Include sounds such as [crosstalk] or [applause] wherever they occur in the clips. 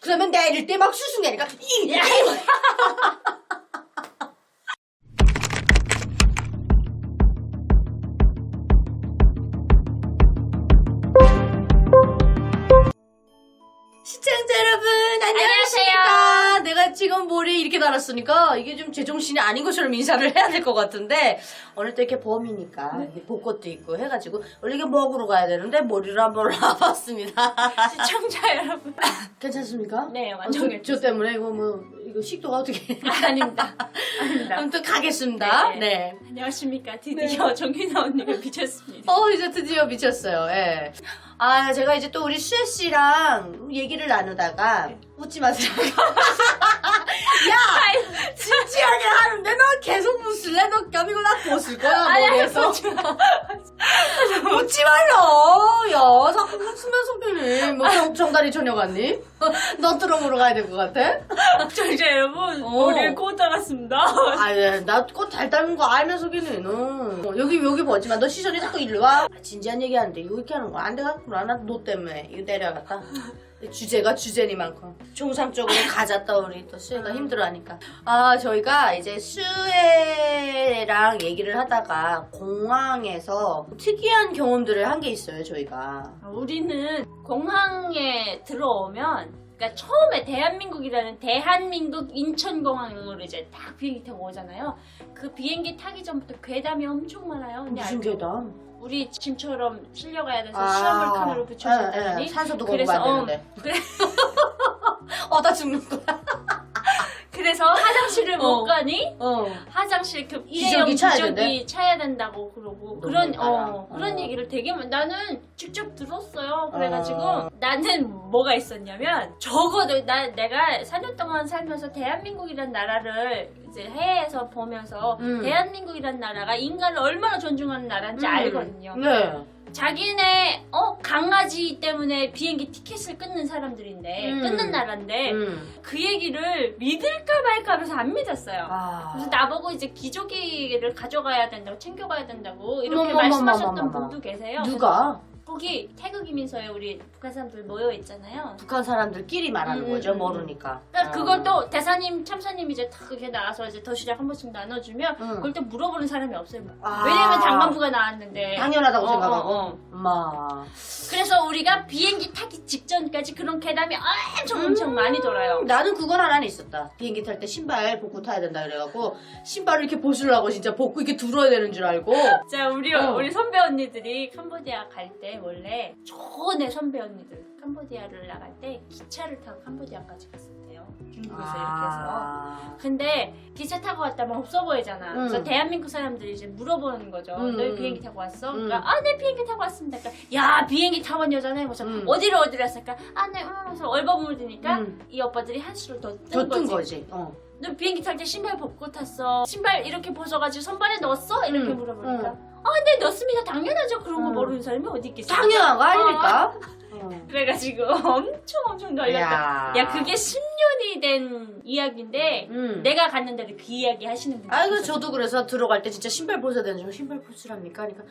그러면 내릴 때 막 수승내니까 이 야, 시청 이렇게 달았으니까 이게 좀 제정신이 아닌 것처럼 인사를 해야 될 것 같은데 오늘 또 이렇게 봄이니까 이렇게 벚꽃도 있고 해가지고 원래 이게 먹으러 가야 되는데 머리를 한번 [laughs] 나봤습니다 시청자 [laughs] 여러분. 괜찮습니까? 네, 어, 완전 저, 저 때문에 이거 뭐 이거 식도가 어떻게 [laughs] 아닙니다. 아닙니다. 아무튼 가겠습니다 네. 네. 안녕하십니까. 드디어 정윤아 언니가 미쳤습니다. 어, 이제 드디어 미쳤어요. 예. 아, 제가 이제 또 우리 슈 씨랑 얘기를 나누다가 웃지 마세요. 야, [laughs] 진지하게 하는데 너 계속 웃을래? 너 깜이고 나 벗을 거야 아니, 아니, 머리에서. 웃지 웃지 말라. 야, 자꾸 웃으면 선배님. 뭐 정, 정다리 처녀 같니? 너 트럼으로 가야 될 것 같아? 시청자 여러분, 어. 머리를 꼬 달았습니다. 아, 예, 나꽃 잘 닮은 거 알면서기는. 어. 여기, 여기 보지만 너 시선이 자꾸 일로 와. 아, 진지한 얘기 하는데 이거 이렇게 하는 거안 돼갖구나. 나너 때문에. 이거 내려갔다. 주제가 주제니만큼. 정상적으로 [laughs] 가졌다, 우리 또 수혜가 힘들어하니까. 아, 저희가 이제 수혜랑 얘기를 하다가 공항에서 특이한 경험들을 한 게 있어요, 저희가. 우리는 공항에 들어오면 그러니까 처음에 대한민국이라는 대한민국 인천공항으로 이제 딱 비행기 타고 오잖아요. 그 비행기 타기 전부터 괴담이 엄청 많아요. 무슨 괴담? 우리 짐처럼 실려가야 돼서 아, 시험을 칸으로 예, 붙여줬다더니 예, 산소도 그래서, 거부가 안 어, 되는데. 그래, [laughs] 어, 나 죽는 거야. 그래서 화장실을 못 어. 가니 어. 화장실 그 일회용 기저귀 차야 기저귀 된대? 차야 된다고 그러고 그런 달아. 어, 그런 어. 얘기를 되게 많- 나는 직접 들었어요. 그래가지고 어. 나는 뭐가 있었냐면 적어도 나 내가 4년 동안 살면서 대한민국이란 나라를 이제 해외에서 보면서 음. 대한민국이란 나라가 인간을 얼마나 존중하는 나라인지 음. 알거든요. 네. 자기네 어 강아지 때문에 비행기 티켓을 끊는 사람들인데 음. 끊는 나라인데 음. 그 얘기를 믿을까 말까 하면서 안 믿었어요. 아. 그래서 나보고 이제 기저귀를 가져가야 된다고 챙겨가야 된다고 이렇게 어머머머머머머. 말씀하셨던 분도 계세요. 누가? 거기 태극 이민서에 우리 북한 사람들 모여 있잖아요. 북한 사람들끼리 말하는 음, 거죠, 음, 모르니까. 그러니까 어. 그걸 또 대사님, 참사님 이제 탁 그렇게 나와서 이제 도시락 한 번씩 나눠주면 응. 그걸 또 물어보는 사람이 없어요. 아. 왜냐면 당간부가 나왔는데. 당연하다고 어, 생각하고. 어, 어. 엄마. 그래서 우리가 비행기 타기 직전까지 그런 괴담이 엄청 엄청 많이 돌아요. 나는 그건 하나는 있었다. 비행기 탈 때 신발 벗고 타야 된다 그래갖고 신발을 이렇게 벗으려고 진짜 벗고 이렇게 들어야 되는 줄 알고. [laughs] 자, 우리, 어. 우리 선배 언니들이 캄보디아 갈때 원래 전에 선배 언니들 캄보디아를 나갈 때 기차를 타고 캄보디아까지 갔었대요. 중국에서 이렇게 해서. 아. 근데 기차 타고 왔다면 없어 보이잖아. 응. 그래서 대한민국 사람들이 이제 물어보는 거죠. 응, 너희 응. 비행기 타고 왔어? 응. 그러니까 아, 네 비행기 타고 왔습니다. 그러니까 야, 비행기 타고 온 여자네. 그래서 응. 어디로 어디로 왔을까? 아, 네. 음, 그래서 얼버무리니까 응. 이 오빠들이 한 수를 더뜬 더뜬 거지. 거지. 어. 너 비행기 탈 때 신발 벗고 탔어. 신발 이렇게 벗어가지고 선발에 넣었어? 이렇게 응, 물어보니까. 응. 아, 네, 넣습니다. 당연하죠. 그런 거 응. 모르는 사람이 어디 있겠어. 당연한 거 아닙니까? 어. 그래가지고 [laughs] 엄청 엄청 널렸다. 야. 야, 그게 10년이 된 이야기인데, 음. 내가 갔는데도 그 이야기 하시는 분들. 아이고 저도 그래서 들어갈 때 진짜 신발 벗어야 되는 줄 신발 벗으랍니까? 그러니까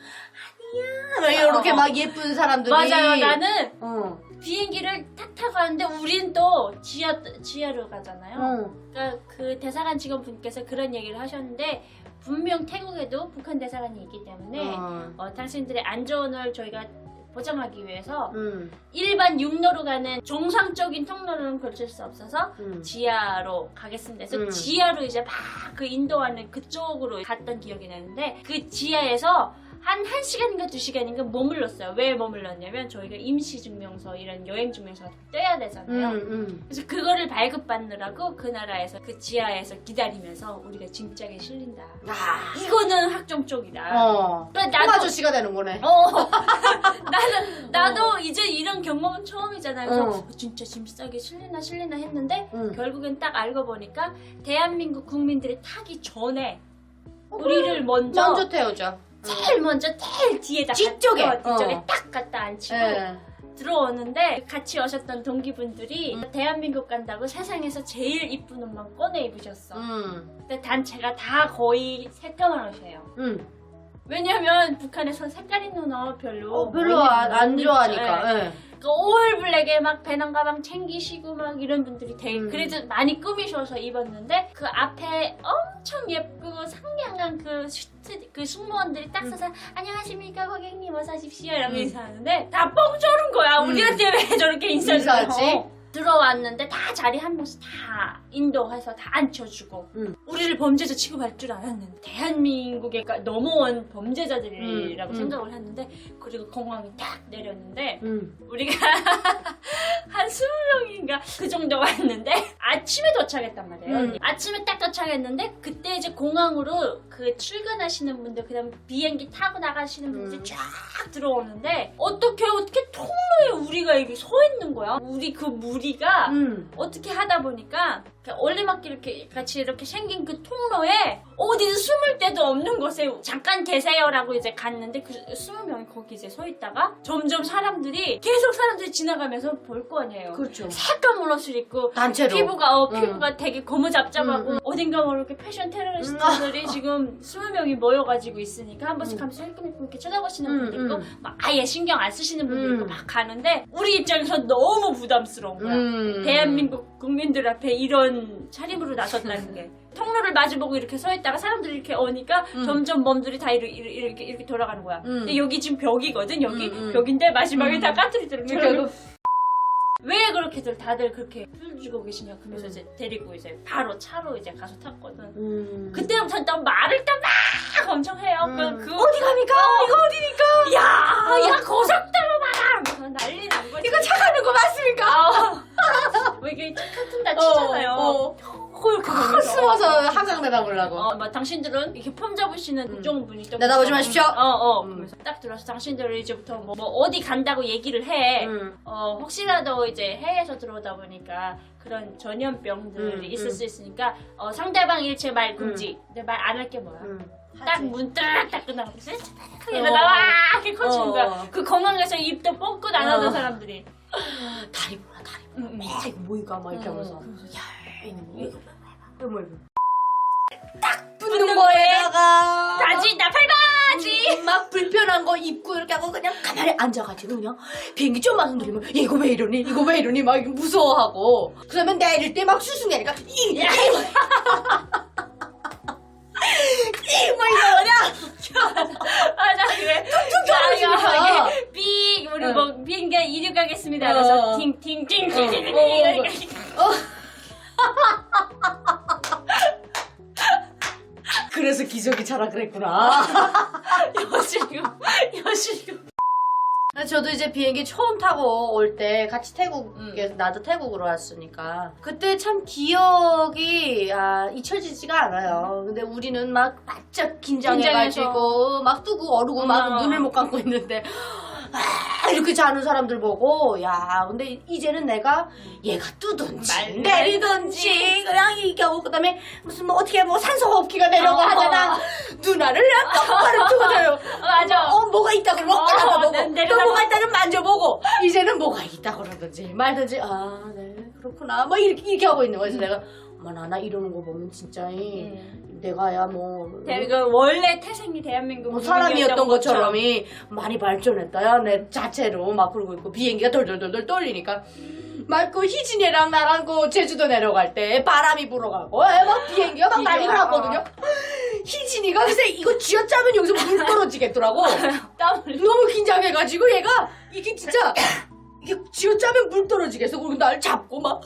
아니야 막 이렇게 어. 막 예쁜 사람들이 맞아요. 나는 어. 비행기를 탁 타고 가는데, 우린 또 지하, 지하로 가잖아요. 어. 그러니까 그 대사관 직원분께서 그런 얘기를 하셨는데, 분명 태국에도 북한 대사관이 있기 때문에, 어. 어, 당신들의 안전을 저희가 보장하기 위해서 음. 일반 육로로 가는 정상적인 통로는 걸칠 수 없어서 음. 지하로 가겠습니다. 그래서 음. 지하로 이제 막 그 인도하는 그쪽으로 갔던 기억이 나는데 그 지하에서 한 1시간인가 2시간인가 머물렀어요. 왜 머물렀냐면 저희가 임시증명서 이런 여행증명서가 떼야 되잖아요. 음, 음. 그래서 그거를 발급받느라고 그 나라에서 그 지하에서 기다리면서 우리가 짐짝에 실린다. 아. 이거는 학종 쪽이다. 어. 그러니까 통 나도 아저씨가 되는 거네. 어. [laughs] 나는 나도 이제 이런 경험은 처음이잖아요. 그래서 어. 진짜 짐 싸게 실리나 실리나 했는데 응. 결국엔 딱 알고 보니까 대한민국 국민들이 타기 전에 어, 우리를 먼저, 먼저 태우죠. 제일 먼저 제일 뒤에다 뒤쪽에. 갖다- 어, 뒤쪽에 어. 딱 갖다 앉히고 예. 들어오는데 같이 오셨던 동기분들이 음. 대한민국 간다고 세상에서 제일 이쁜 옷만 꺼내 입으셨어. 음. 근데 단체가 다 거의 새까만 옷이에요. 음. 왜냐면 북한에서 색깔 있는 옷 별로 어, 별로 못 안, 입- 안못 좋아하니까. 예. 예. 그 올블랙에 막 배낭 가방 챙기시고 막 이런 분들이 되게 음. 그래도 많이 꾸미셔서 입었는데 그 앞에 엄청 예쁘고 상냥한 그 슈트 그 승무원들이 딱 서서 안녕하십니까 고객님 어서 오십시오 이러고 음. 인사하는데 다뻥 조른 거야 음. 우리한테 왜 저렇게 인사를 인사하지? 해? 들어왔는데 다 자리 한 명씩 다 인도해서 다 앉혀주고 음. 우리를 범죄자 취급할 줄 알았는데 대한민국에 넘어온 범죄자들이라고 음, 음. 생각을 했는데 그리고 공항에 딱 내렸는데 음. 우리가 [laughs] 한 20명인가 그 정도 왔는데 아침에 도착했단 말이에요. 음. 아침에 딱 도착했는데 그때 이제 공항으로 그 출근하시는 분들 그다음 비행기 타고 나가시는 분들이 음. 쫙 들어오는데 어떻게 어떻게 통로에 우리가 이렇게 서 있는 거야. 우리 그 무리가 음. 어떻게 하다 보니까 이렇게 올리막길 이렇게 같이 이렇게 생긴 그 통로에 데도 없는 곳에 잠깐 계세요라고 이제 갔는데 그 스무 명이 거기 이제 서 있다가 점점 사람들이 계속 사람들이 지나가면서 볼 거 아니에요. 그렇죠. 색감 옷을 입고 단체로. 피부가 어 응. 피부가 되게 거무잡잡하고 응, 응. 어딘가 모르게 패션 테러리스트들이 지금 스무 명이 모여가지고 있으니까 한 번씩 응. 하면서 힐끔힐끔 이렇게 쳐다보시는 응, 분들 있고 응. 막 아예 신경 안 쓰시는 분들 있고 응. 막 가는데 우리 입장에서 너무 부담스러운 거야. 음. 대한민국 국민들 앞에 이런 차림으로 나섰다는 게 [laughs] 통로를 마주보고 이렇게 서 있다가 사람들이 이렇게 오니까 음. 점점 몸들이 다 이렇게, 이렇게 이렇게 돌아가는 거야. 음. 근데 여기 지금 벽이거든. 여기 음, 음. 벽인데 마지막에 음. 다 결국 [laughs] 왜 그렇게들 다들 그렇게 술 주고 계시냐 그러면서 음. 이제 데리고 이제 바로 차로 이제 가서 탔거든. 음. 그때부터 또 말을 또막 엄청 해요. 음. 그, 그 어디 갑니까? 이거 어디니까? 야, 야 고속도로 봐라! 난리 난 거지. 이거 차 가는 거 맞습니까? 아, 왜 이게 차 같은 다 치잖아요. 어, 어. 이렇게 확 보면서. 숨어서 한강 내다보려고. 어, 막 당신들은 이렇게 폼 잡으시는 음. 국정 분이 또 내다보지. 마십시오. 어, 어. 음. 그러면서 딱 들어서 당신들은 이제부터 뭐, 뭐 어디 간다고 얘기를 해. 음. 어, 혹시라도 이제 해외에서 들어오다 보니까 그런 전염병들이 음, 있을 음. 수 있으니까 어, 상대방 일체 말 금지. 근데 말안 할 게 뭐야? 음. 딱 하지. 문딱 나가면서 어. 이러다가 와 이렇게 커지는 어. 거야. 그 공항에서 입도 뻥끗 안 하던 어. 사람들이. 다리 다리. 응, 응. 와 이거 뭐이까 막 이렇게 어, 하면서. 야 이거 뭐야 이거 뭐야 이거. 붙는 붙는 거에다가 바지 나팔바지. 음, 막 불편한 거 입고 이렇게 하고 그냥 가만히 앉아가지고 그냥 비행기 좀만 흔들리면 이거 왜 이러니 이거 왜 이러니 막 무서워하고 그러면 내릴 때 막 수승내니까 이 [laughs] 야, 뭐 이러냐 맞아 그래. 떨어지니까. 이게 삑 우리 응. 뭐 비행기 이륙 하겠습니다. 어. 그래서 팅팅팅팅팅 어, 어, 이러니까 그래서 기저귀 차라 그랬구나 여실금 여실금. 저도 이제 비행기 처음 타고 올 때 같이 태국에 음. 나도 태국으로 왔으니까 그때 참 기억이 아, 잊혀지지가 않아요. 근데 우리는 막 바짝 긴장해가지고 막 뜨고 어르고 막 음. 눈을 못 감고 있는데 아, 이렇게 자는 사람들 보고 야 근데 이제는 내가 얘가 뜨든지 말- 내리든지 그냥 이겨고 그다음에 무슨 뭐 어떻게 뭐 산소 호흡기가 내려고 어. 하잖아 누나를 그냥 똑바로 두고줘요. [laughs] 맞아. 어, 뭐가 있다 그러면 어, 알아보고 내- 또 내려다보- 뭐가 있다 그러면 만져보고 이제는 뭐가 있다 그러든지 말든지 아 네 그렇구나. 뭐 이렇게, 이렇게 하고 있는 거야 그래서 내가. 어머 나 나 이러는 거 보면 진짜 이 음. 내가야 뭐, 대- 그 원래 태생이 대한민국 뭐 사람이었던 것처럼이 많이 발전했다 야 내 자체로. 막 그러고 있고 비행기가 덜덜덜덜 떨리니까 막그 희진이랑 나랑 그 제주도 내려갈 때 바람이 불어가고 에, 막 비행기가 막 난리가 났거든요. 희진이가 글쎄 이거 쥐어짜면 여기서 물 떨어지겠더라고. [laughs] 너무 긴장해가지고 얘가 이게 진짜 이게 쥐어짜면 물 떨어지겠어. 그리고 날 잡고 막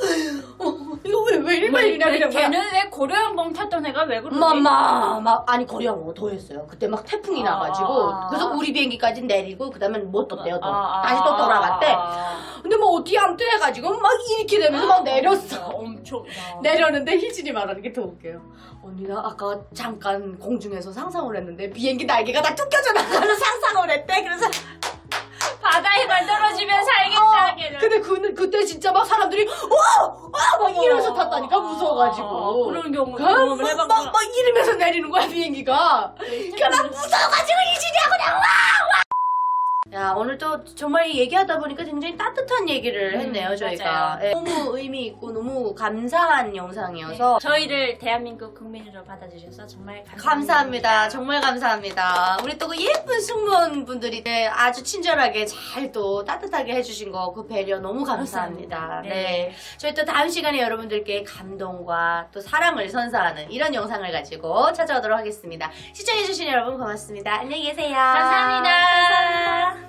어, [laughs] 이거 왜왜왜 이러냐 이런 거야. 걔는 왜 고려항공 탔던 애가 왜 그러지? 엄마 막 아니 거리하고 더 했어요. 그때 막 태풍이 아. 나가지고 그래서 우리 비행기까지 내리고 그다음에 못 떴대요 또 아, 아, 다시 또 돌아갔대. 아, 근데 뭐 어떻게 아무튼 해가지고 막 이렇게 되면서 막 내렸어. 엄청 야. [laughs] 내렸는데 희진이 말하는 게 더 웃겨요. 언니 나 아까 잠깐 공중에서 상상을 했는데 비행기 날개가 다 뜯겨져 나가서 [laughs] 상상을 했대. 그래서 근데 그, 그때 진짜 막 사람들이 와와막 이러면서 탔다니까 무서워가지고. 어, 그런 경우 그 경험을 막, 해봤구나. 막, 막 이러면서 내리는 거야 비행기가. 그나 무서워가지고 이진이하고 그냥 야 오늘 또 정말 얘기하다 보니까 굉장히 따뜻한 얘기를 음, 했네요 저희가 맞아요. 예, 너무 의미 있고 너무 감사한 영상이어서 저희를 대한민국 국민으로 받아주셔서 정말 감사합니다. 감사합니다. 정말 감사합니다. 우리 또 그 예쁜 승무원분들이 네, 아주 친절하게 잘 또 따뜻하게 해주신 거 그 배려 너무 감사합니다. 감사합니다. 네. 네. 저희 또 다음 시간에 여러분들께 감동과 또 사랑을 선사하는 이런 영상을 가지고 찾아오도록 하겠습니다. 시청해주신 여러분 고맙습니다. 안녕히 계세요. 감사합니다.